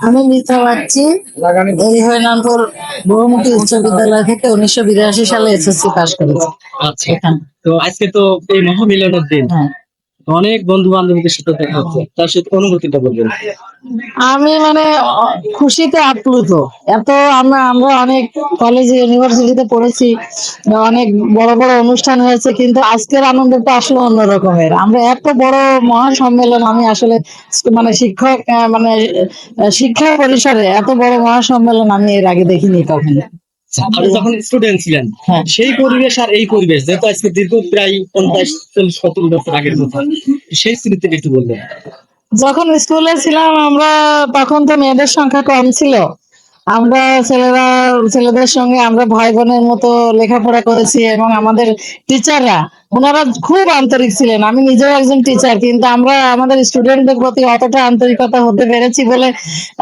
আমি মিথা বাগচি এই হরিনামপুর বহুমুখী উচ্চ বিদ্যালয় থেকে উনিশশো বিরাশি সালে এসএসসি পাশ করেছি। আচ্ছা। তো আজকে তো এই মহামিলনের দিন। হ্যাঁ। অনেক বন্ধু বান্ধবদের সাথে দেখা হচ্ছে। তার সাথে অনুভূতিটা বলবেন। আমি মানে খুশিতে আপ্লুত। এত আমরা আমরা অনেক কলেজ ইউনিভার্সিটিতে পড়েছি অনেক বড় বড় অনুষ্ঠান হয়েছে, কিন্তু আজকের আনন্দটা আসলে অন্যরকমের। আমরা এত বড় মহাসম্মেলন, আমি আসলে মানে শিক্ষক মানে শিক্ষা পরিসরে এত বড় মহাসম্মেলন আমি এর আগে দেখিনি কখনো। আপনি যখন স্টুডেন্ট ছিলেন হ্যাঁ। সেই পরিবেশ আর এই পরিবেশ যেহেতু আজকে দীর্ঘ প্রায় পঞ্চাশ চল্লিশ সতেরো বছর আগের কথা সেই স্মৃতিটা একটু বললেন যখন স্কুলে ছিলাম আমরা তখন তো মেয়েদের সংখ্যা কম ছিল। আমরা ছেলেরা ছেলেদের সঙ্গে আমরা ভাই বোনের মতো লেখাপড়া করেছি এবং আমাদের টিচাররা ওনারা খুব আন্তরিক ছিলেন। আমি নিজেও একজন টিচার কিন্তু আমরা আমাদের স্টুডেন্টদের প্রতি অতটা আন্তরিকতা হতে পেরেছি বলে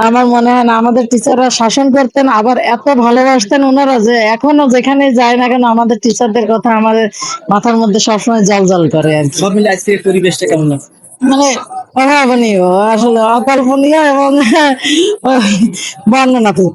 আমার মনে হয় না। আমাদের টিচাররা শাসন করতেন আবার এত ভালোবাসতেন ওনারা যে এখনও যেখানে যায় না কেন আমাদের টিচারদের কথা আমাদের মাথার মধ্যে সবসময় জল জল করে আর কি। পরিবেশটা কেমন মানে অভাবনীয় আসলে অকল্পনীয় এবং বর্ণনাতীত।